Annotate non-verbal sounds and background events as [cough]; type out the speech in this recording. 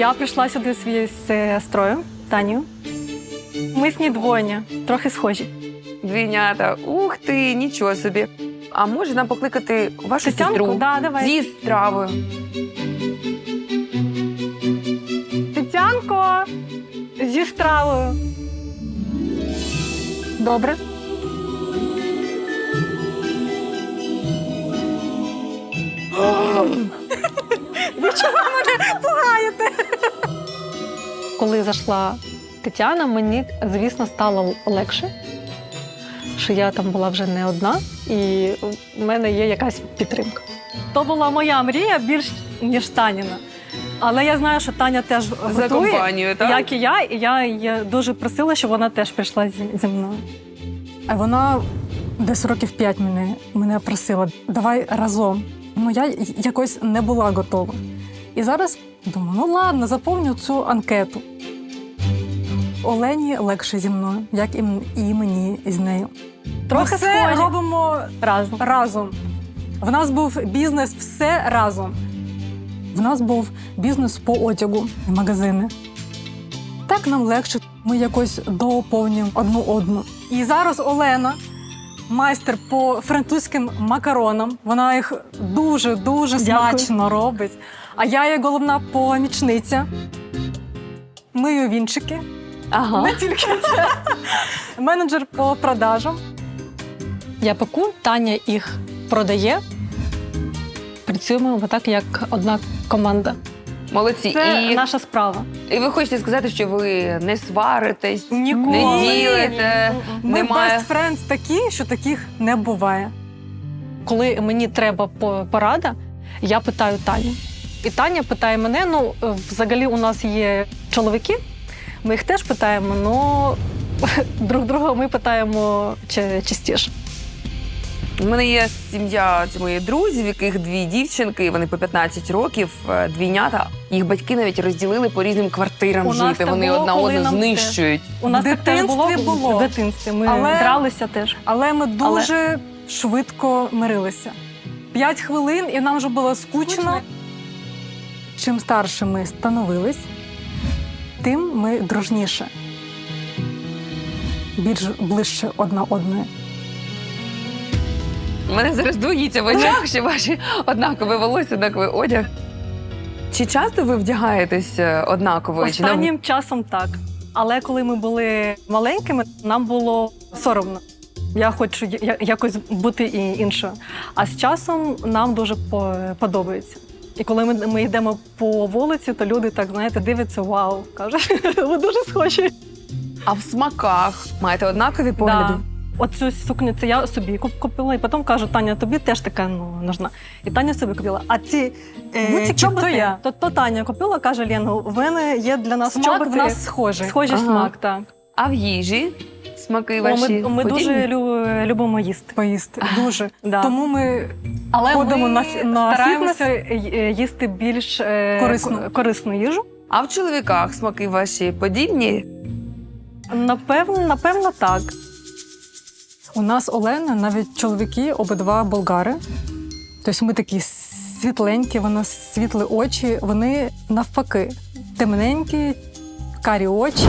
Я прийшла сюди своєю сестрою Танію. Ми снідвойня, трохи схожі. Двійнята. Ух ти, нічого собі. А може нам покликати вашу Тетянку? сестру Да, давай. зі стравою? Тетянко зі стравою. Добре. Ви чого мене пугаєте? Коли зайшла Тетяна, мені, звісно, стало легше, що я там була вже не одна, і в мене є якась підтримка. То була моя мрія більш ніж Таніна. Але я знаю, що Таня теж За готує, компанію, так? як і я, і я її дуже просила, щоб вона теж прийшла зі, зі мною. А вона десь років п'ять мене, мене просила, давай разом. Ну я якось не була готова. І зараз думаю, ну ладно, заповню цю анкету. Олені легше зі мною, як і, м- і мені з нею. Трохи все схожі. робимо разом. разом. В нас був бізнес все разом. В нас був бізнес по одягу і магазини. Так нам легше, ми якось доповнюємо одну одну. І зараз Олена, майстер по французьким макаронам. Вона їх дуже дуже Дякую. смачно робить. А я є головна помічниця. Мию вінчики. Ага. Не тільки це. Менеджер по продажам. Я пеку, Таня їх продає. Працюємо отак, як одна команда. Молодці. Це І, наша справа. і ви хочете сказати, що ви не сваритесь, Ніколи. не ділите. Ми Немає. best friends такі, що таких не буває. Коли мені треба по- порада, я питаю Таню. І Таня питає мене: ну, е, взагалі у нас є чоловіки, ми їх теж питаємо, але [laughs] друг друга ми питаємо чи- частіше. У мене є сім'я це мої друзі, в яких дві дівчинки, вони по 15 років, е, двійнята. Їх батьки навіть розділили по різним квартирам У нас жити. так Вони було, одна коли одну нам знищують. У нас В так теж було, дитинстві було. в дитинстві. Ми Але- дралися теж. Але ми дуже швидко мирилися. П'ять хвилин, і нам вже було скучно. Чим старше ми становились, тим ми дружніше. Більш ближче одна одної. У мене зараз двоїться в очах, що ваші однакове волосся, однаковий одяг. Чи часто ви вдягаєтесь е, однаково? Чи нам- Останнім часом так. Але коли ми були маленькими, нам було соромно. Я хочу я- якось бути і іншою. А з часом нам дуже по- подобається. І коли ми, ми йдемо по вулиці, то люди так знаєте дивляться, вау, кажуть, [laughs] ви дуже схожі. А в смаках маєте однакові погляди? Да. Оцю сукню це я собі купила, і потім кажу, Таня, тобі теж така ну, нужна. І Таня собі купила. А ці е, чоботи, то я. то, то Таня купила, каже Лену, в мене є для нас Смак чоботи. в нас схожий. Схожий Ага. смак, так. А в їжі смаки О, ваші? ми ми дуже лю- любимо їсти. Поїсти. Дуже. Да. Тому ми Але ходимо ми на на стараємося їсти більш е, Корисну. корисну їжу. А в чоловіках смаки ваші подібні? Напевно, напевно, так. У нас Олена, навіть чоловіки, обидва болгари. Тобто ми такі світленькі, вона світлі очі, вони навпаки, темненькі, карі очі.